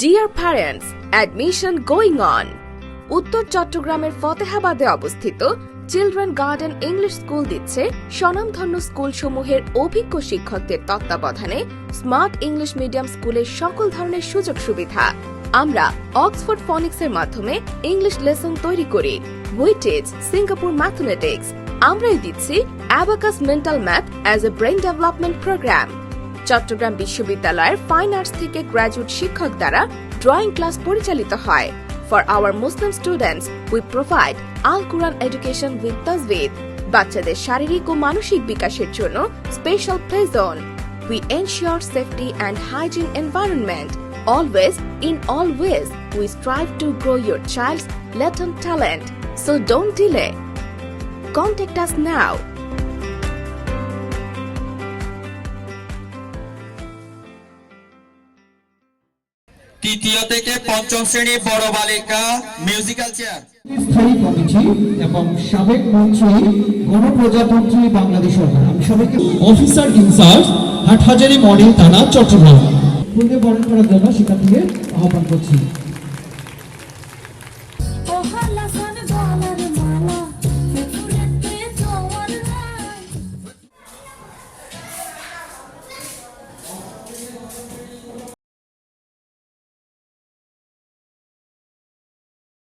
Dear parents admission going on উত্তর চট্টগ্রামের ফতেহাবাদে অবস্থিত চিলড্রেন গার্ডেন ইংলিশ স্কুল দিচ্ছে স্বনামধন্য স্কুলসমূহের অভিজ্ঞ শিক্ষকদের তত্ত্বাবধানে স্মার্ট ইংলিশ মিডিয়াম স্কুলের সকল ধরনের সুযোগ সুবিধা। আমরা অক্সফোর্ড ফনিক্সের মাধ্যমে ইংলিশ লেসন তৈরি করি। উইটেজ সিঙ্গাপুর ম্যাথমেটিক্স আমরাই দিচ্ছি abacus mental math as a brain development program Chittagong বিশ্ববিদ্যালয়ের ফাইন আর্টস থেকে গ্র্যাজুয়েট শিক্ষক দ্বারা ড্রয়িং ক্লাস পরিচালিত হয়। For our Muslim students we provide al Quran education with tajweed বাচ্চাদের শারীরিক ও মানসিক বিকাশের জন্য special play zone we ensure safety and hygiene environment always in all ways we strive to grow your child's latent talent, so don't delay contact us now তৃতীয় থেকে পঞ্চম শ্রেণি বড় বালিকা মিউজিক্যাল চেয়ার স্থায়ী কমিটি এবং সাবেক মন্ত্রী গণপ্রজাতন্ত্রী বাংলাদেশ সরকার। আমি সবাইকে অফিসার ইনচার্জ হাটহাজারি মডেল থানা চট্টগ্রাম। ফুলে বরণ করার জন্য সেখান থেকে আহ্বান করছি।